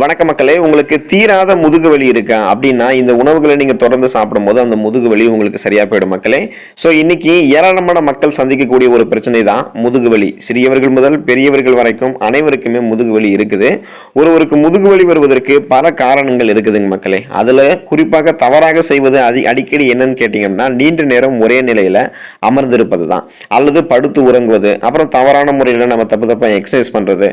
வணக்க மக்களே உங்களுக்கு தீராத முதுகு வலி இருக்கா? அப்படின்னா இந்த உணவுகளை நீங்கள் தொடர்ந்து சாப்பிடும்போது அந்த முதுகு வலி உங்களுக்கு சரியாக போயிடும் மக்களே. ஸோ இன்னைக்கு ஏராளமான மக்கள் சந்திக்கக்கூடிய ஒரு பிரச்சனை தான் முதுகு வலி. சிறியவர்கள் முதல் பெரியவர்கள் வரைக்கும் அனைவருக்குமே முதுகு வலி இருக்குது. ஒருவருக்கு முதுகு வலி வருவதற்கு பல காரணங்கள் இருக்குதுங்க மக்களே. அதில் குறிப்பாக தவறாக செய்வது அதி அடிக்கடி என்னன்னு கேட்டிங்கன்னா நீண்ட நேரம் ஒரே நிலையில் அமர்ந்திருப்பது தான். அல்லது படுத்து உறங்குவது அப்புறம் தவறான முறையில் நம்ம தப்பு தப்பாக எக்ஸசைஸ் பண்ணுறது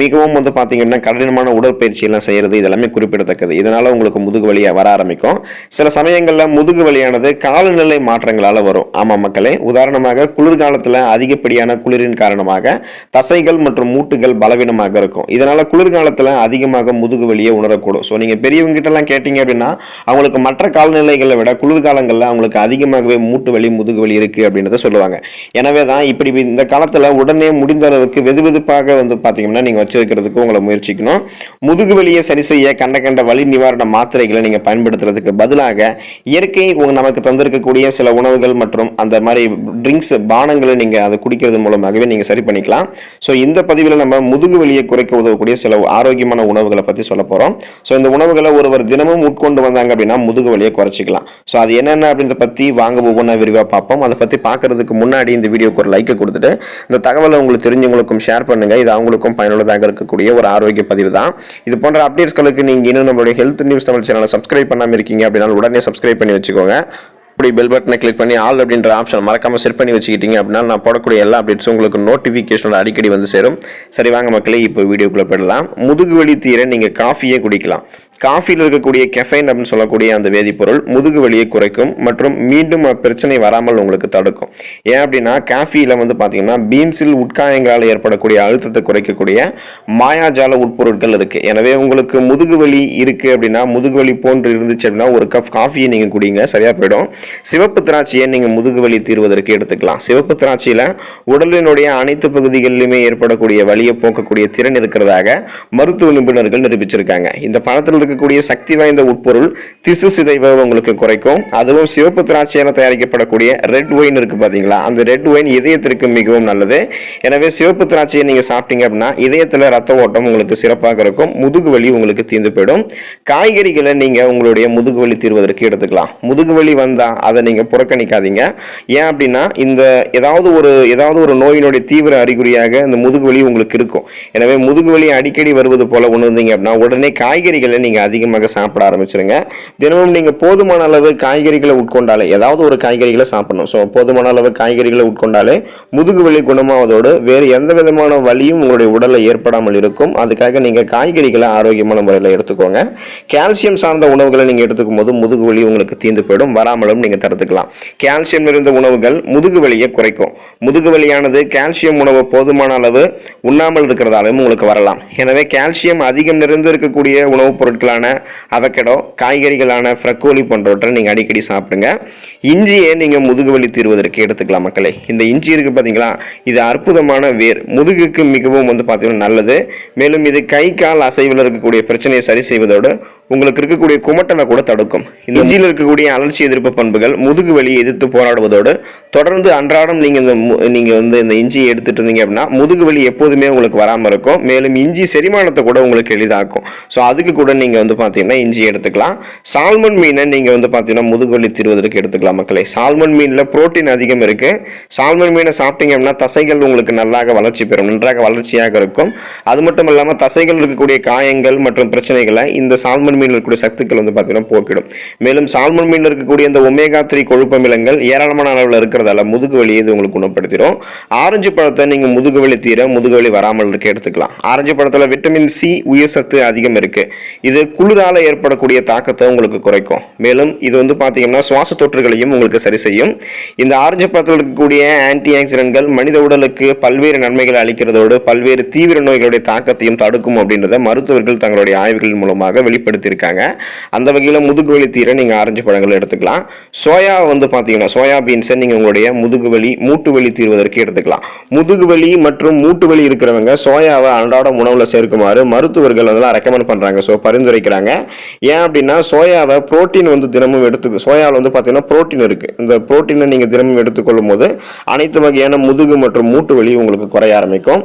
மிகவும் வந்து பார்த்திங்கன்னா கடினமான உடற்பயிற்சி உடற்பயிற்சியெல்லாம் செய்கிறது இதெல்லாமே குறிப்பிடத்தக்கது. இதனால உங்களுக்கு முதுகு வலி வர ஆரம்பிக்கும். சில சமயங்களில் முதுகு வலியானது காலநிலை மாற்றங்களால் வரும். ஆமா மக்களே உதாரணமாக குளிர்காலத்தில் அதிகப்படியான குளிரின் காரணமாக தசைகள் மற்றும் மூட்டுகள் பலவீனமாக இருக்கும். இதனால் குளிர்காலத்தில் அதிகமாக முதுகு வலியை உணரக்கூடும். ஸோ நீங்கள் பெரியவங்ககிட்டலாம் கேட்டிங்க எல்லாம் கேட்டீங்க அப்படின்னா அவங்களுக்கு மற்ற காலநிலைகளை விட குளிர்காலங்களில் அவங்களுக்கு அதிகமாகவே மூட்டு வலி முதுகு வலி இருக்கு அப்படின்றத சொல்லுவாங்க. எனவே தான் இப்படி இந்த காலத்துல உடனே முடிந்த அளவுக்கு வெது வெதுப்பாக வந்து பார்த்தீங்கன்னா நீங்க வச்சிருக்கிறதுக்கு உங்களை முயற்சிக்கணும். முதுகு வலியை சரி செய்ய கண்ட கண்ட வலி நிவாரண மாத்திரைகளை நீங்கள் பயன்படுத்துறதுக்கு பதிலாக இயற்கை உங்க- நமக்கு தந்திருக்கக்கூடிய சில உணவுகள் மற்றும் அந்த மாதிரி ட்ரிங்க்ஸ் பானங்களை நீங்கள் அதை குடிக்கிறது மூலமாகவே நீங்கள் சரி பண்ணிக்கலாம். ஸோ இந்த பதிவில் நம்ம முதுகு வலியை குறைக்க உதவக்கூடிய சில ஆரோக்கியமான உணவுகளை பற்றி சொல்ல போகிறோம் ஸோ இந்த உணவுகளை ஒருவர் தினமும் உட்கொண்டு வந்தாங்க அப்படின்னா முதுகு வலியை குறைச்சிக்கலாம். ஸோ அது என்னென்ன அப்படின்றத பற்றி வாங்க ஒவ்வொன்றா விரிவாக பார்ப்போம். அதை பற்றி பார்க்கறதுக்கு முன்னாடி இந்த வீடியோக்கு ஒரு லைக்கை கொடுத்துட்டு இந்த தகவலை உங்களுக்கு தெரிஞ்சவங்களுக்கும் ஷேர் பண்ணுங்க. இது அவங்களுக்கும் பயனுள்ளதாக இருக்கக்கூடிய ஒரு ஆரோக்கிய பதிவு தான். இது போன்ற அப்டேட்ஸ்களுக்கு நீங்கள் இன்னும் நம்மளுடைய ஹெல்த் நியூஸ் தமிழ் சேனலை சப்ஸ்கிரைப் பண்ணாம இருக்கீங்க அப்படின்னா உடனே சப்ஸ்கிரைப் பண்ணி வச்சுக்கோங்க. இப்படி பெல் பட்டனை கிளிக் பண்ணி ஆல் அப்படின்ற ஆப்ஷன் மறக்காம செட் பண்ணி வச்சுக்கிட்டீங்க அப்படின்னா நான் போடக்கூடிய எல்லா அப்டேட்ஸும் உங்களுக்கு நோட்டிஃபிகேஷனோட அடிக்கடி வந்து சேரும். சரி வாங்க மக்களே இப்போ வீடியோக்குள்ளே போயிடலாம். முதுகு வலி தீர நீங்கள் காஃபியே குடிக்கலாம். காஃபியில் இருக்கக்கூடிய கெஃபைன் அப்படின்னு சொல்லக்கூடிய அந்த வேதிப்பொருள் முதுகு வலியை குறைக்கும் மற்றும் மீண்டும் பிரச்சனை வராமல் உங்களுக்கு தடுக்கும். ஏன் அப்படின்னா காஃபியில் வந்து பார்த்தீங்கன்னா பீன்ஸில் உட்காயங்களால் ஏற்படக்கூடிய அழுத்தத்தை குறைக்கக்கூடிய மாயாஜால உட்பொருட்கள் இருக்குது எனவே உங்களுக்கு முதுகு வலி இருக்குது அப்படின்னா முதுகு வலி போன்று இருந்துச்சு அப்படின்னா ஒரு கப் காஃபியை நீங்கள் குடிங்க சரியாக போயிடும். சிவப்பு திராட்சையை நீங்கள் முதுகு வலி தீர்வதற்கு எடுத்துக்கலாம். சிவப்பு திராட்சையில் உடலினுடைய அனைத்து பகுதிகளிலுமே ஏற்படக்கூடிய வலியை போக்கக்கூடிய திறன் இருக்கிறதாக மருத்துவ நிபுணர்கள் நிரூபிச்சிருக்காங்க. இந்த பழத்தில் இருக்கக்கூடிய சக்தி வாய்ந்த உட்பொருள் திசு சிதைவை உங்களுக்கு குறைக்கும். அதுவும் சிவப்பு திராட்சையால் தயாரிக்கப்படக்கூடிய ரெட் ஒயின் இருக்கு பார்த்தீங்களா அந்த ரெட் ஒயின் இதயத்திற்கு மிகவும் நல்லது. எனவே சிவப்பு திராட்சையை நீங்க சாப்பிட்டீங்க அப்படின்னா இதயத்தில் ரத்த ஓட்டம் உங்களுக்கு சிறப்பாக இருக்கும். முதுகு வலி உங்களுக்கு தீர்ந்து போயிடும். காய்கறிகளை நீங்க உங்களுடைய முதுகு வலி தீர்வதற்கு எடுத்துக்கலாம். முதுகு வலி வந்தா அதை நீங்க புறக்கணிக்காதீங்க. ஏன் அப்படின்னா இந்த ஏதாவது ஒரு ஏதாவது ஒரு நோயினுடைய தீவிர அறிகுறியாக இந்த முதுகு வலி உங்களுக்கு இருக்கும். எனவே முதுகு வலி அடிக்கடி வருவது போல உணர்ந்தீங்க அப்படின்னா உடனே காய்கறிகளை நீங்கள் அதிகமாக சாப்பிட ஆரம்பிச்சிருங்க. தினமும் நீங்க போதுமான அளவு காய்கறிகளை உட்கொண்டாலே ஏதாவது ஒரு காய்கறிகளை சாப்பிடணும். ஸோ போதுமான அளவு காய்கறிகளை உட்கொண்டாலே முதுகு வலி குணமாவதோடு வேறு எந்த விதமான வலியும் உங்களுடைய உடலில் ஏற்படாமல் இருக்கும். அதுக்காக நீங்க காய்கறிகளை ஆரோக்கியமான முறையில் எடுத்துக்கோங்க. கால்சியம் சார்ந்த உணவுகளை நீங்க எடுத்துக்கும் போது முதுகு வலி உங்களுக்கு தீர்ந்து போயிடும். வராமலும் நீங்க தடுத்துக்கலாம். கால்சியம் நிறைந்த உணவுகள் முதுகு வலியை குறைக்கும். முதுகு வலியானது கால்சியம் உணவு போதுமான அளவு உண்ணாமல் இருக்கிறதாலும் உங்களுக்கு வரலாம். எனவே கால்சியம் அதிகம் நிறைந்து இருக்கக்கூடிய உணவுப் பொருட்களான அவக்கடோ காய்கறிகளான ஃப்ரக்கோலி போன்றவற்றை நீங்கள் அடிக்கடி சாப்பிடுங்க. இஞ்சியை நீங்கள் முதுகு வலி தீர்வதற்கு எடுத்துக்கலாம் மக்களே. இந்த இஞ்சி இருக்குது பார்த்தீங்களா இது அற்புதமான வேர். முதுகுக்கு மிகவும் வந்து பார்த்தீங்கன்னா நல்லது. மேலும் இது கை கால் அசைவில் இருக்கக்கூடிய பிரச்சனையை சரி செய்வதோடு உங்களுக்கு இருக்கக்கூடிய குமட்டலை கூட தடுக்கும். இந்த இஞ்சியில் இருக்கக்கூடிய அலர்ச்சி எதிர்ப்பு பண்புகள் முதுகு வலியை எதிர்த்து போராடுவதோடு தொடர்ந்து அன்றாடம் நீங்கள் இந்த மு- நீங்க வந்து இந்த இஞ்சியை எடுத்துட்டு இருந்தீங்க அப்படின்னா முதுகு வலி எப்போதுமே உங்களுக்கு வராமல் இருக்கும். மேலும் இஞ்சி செரிமானத்தை கூட உங்களுக்கு எளிதாக்கும். ஸோ அதுக்கு கூட நீங்கள் வந்து பார்த்தீங்கன்னா இஞ்சி எடுத்துக்கலாம். சால்மன் மீனை நீங்கள் வந்து பார்த்தீங்கன்னா முதுகு வலி தீர்வதற்கு எடுத்துக்கலாம் மக்களே. சால்மன் மீனில் புரோட்டீன் அதிகம் இருக்கு. சால்மன் மீனை சாப்பிட்டீங்க அப்படின்னா தசைகள் உங்களுக்கு நல்லாக வளர்ச்சி பெறும். நன்றாக வளர்ச்சியாக இருக்கும். அது மட்டும் இல்லாமல் தசைகள் இருக்கக்கூடிய காயங்கள் மற்றும் பிரச்சனைகளை இந்த சால்மன் மீனில் இருக்கக்கூடிய சத்துக்கள் வந்து பார்த்தீங்கன்னா போக்கிடும். மேலும் சால்மன் மீனில் இருக்கக்கூடிய இந்த ஒமேகா த்ரீ கொழுப்பமிலங்கள் ஏராளமான அளவில் இருக்கிறதால முதுகு வலியை இது உங்களுக்கு குணப்படுத்திடும். ஆரஞ்சு பழத்தை நீங்கள் முதுகு வலி தீர முதுகு வலி வராமல் இருக்க எடுத்துக்கலாம். ஆரஞ்சு பழத்தில் விட்டமின் சி உயிர் சத்து அதிகம் இருக்குது இது குளிரால ஏற்படக்கூடிய தாக்கத்தை உங்களுக்கு குறைக்கும். மேலும் இது வந்து பார்த்தீங்கன்னா சுவாச தொற்றுகளையும் உங்களுக்கு சரி செய்யும். இந்த ஆரஞ்சு பழத்தில் இருக்கக்கூடிய ஆன்டி ஆக்சிடென்ட்கள் மனித உடலுக்கு பல்வேறு நன்மைகளை அளிக்கிறதோடு பல்வேறு தீவிர நோய்களுடைய தாக்கத்தையும் தடுக்கும் அப்படின்றத மருத்துவர்கள் தங்களுடைய ஆய்வுகள் மூலமாக வெளிப்படுத்தி அறிமுகப்படுத்தியிருக்காங்க அந்த வகையில் முதுகு வலி தீர நீங்கள் ஆரஞ்சு பழங்கள் எடுத்துக்கலாம். சோயா வந்து பார்த்தீங்கன்னா சோயா பீன்ஸை நீங்கள் உங்களுடைய முதுகு வலி மூட்டு வலி தீர்வதற்கு எடுத்துக்கலாம். முதுகு வலி மற்றும் மூட்டு வலி இருக்கிறவங்க சோயாவை அன்றாட உணவில் சேர்க்குமாறு மருத்துவர்கள் வந்து ரெக்கமெண்ட் பண்ணுறாங்க ஸோ பரிந்துரைக்கிறாங்க. ஏன் அப்படின்னா சோயாவை ப்ரோட்டீன் வந்து தினமும் எடுத்து சோயாவில் வந்து பார்த்தீங்கன்னா ப்ரோட்டீன் இருக்குது இந்த ப்ரோட்டீனை நீங்கள் தினமும் எடுத்துக்கொள்ளும் போது அனைத்து வகையான முதுகு மற்றும் மூட்டு வலி உங்களுக்கு குறைய ஆரம்பிக்கும்.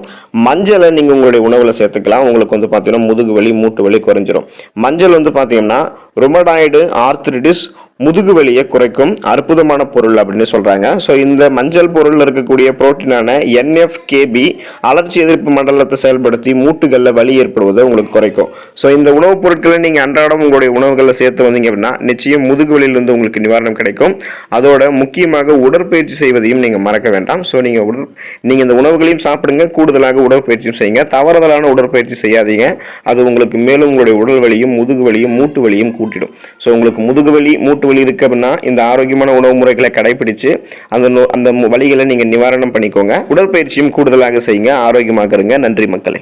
மஞ்சளை நீங்கள் உங்களுடைய உணவில் சேர்த்துக்கலாம். உங்களுக்கு வந்து பார்த்தீங்கன்னா முதுகு வலி மூட்டு வலி குறைஞ்சிரும். மஞ்சள் வந்து பார்த்தீங்கன்னா ரொமடாய்டு ஆர்த்ரிடிஸ் முதுகு வலியை குறைக்கும் அற்புதமான பொருள் அப்படின்னு சொல்கிறாங்க ஸோ இந்த மஞ்சள் பொருளில் இருக்கக்கூடிய புரோட்டீனான என்எஃப்கேபி அலர்ச்சி எதிர்ப்பு மண்டலத்தை செயல்படுத்தி மூட்டுகளில் வலி ஏற்படுவதை உங்களுக்கு குறைக்கும். ஸோ இந்த உணவுப் பொருட்களை நீங்கள் அன்றாடம் உங்களுடைய உணவுகளில் சேர்த்து வந்தீங்க அப்படின்னா நிச்சயம் முதுகு வலியிலிருந்து உங்களுக்கு நிவாரணம் கிடைக்கும். அதோட முக்கியமாக உடற்பயிற்சி செய்வதையும் நீங்கள் மறக்க வேண்டாம். ஸோ நீங்கள் உடல் நீங்கள் இந்த உணவுகளையும் சாப்பிடுங்க. கூடுதலாக உடற்பயிற்சியும் செய்யுங்க. தவறுதலான உடற்பயிற்சி செய்யாதீங்க. அது உங்களுக்கு மேலும் உங்களுடைய உடல் வலியும் முதுகு வலியும் மூட்டு வலியும் கூட்டிடும். ஸோ உங்களுக்கு முதுகு வலி மூட்டு வலி இருக்கு அப்படின்னா இந்த ஆரோக்கியமான உணவு முறைகளை கடைபிடிச்சு அந்த நோ- அந்த வழிகளை நீங்கள் நிவாரணம் பண்ணிக்கோங்க. உடற்பயிற்சியும் கூடுதலாக செய்யுங்க. ஆரோக்கியமாக இருங்க நன்றி மக்களே.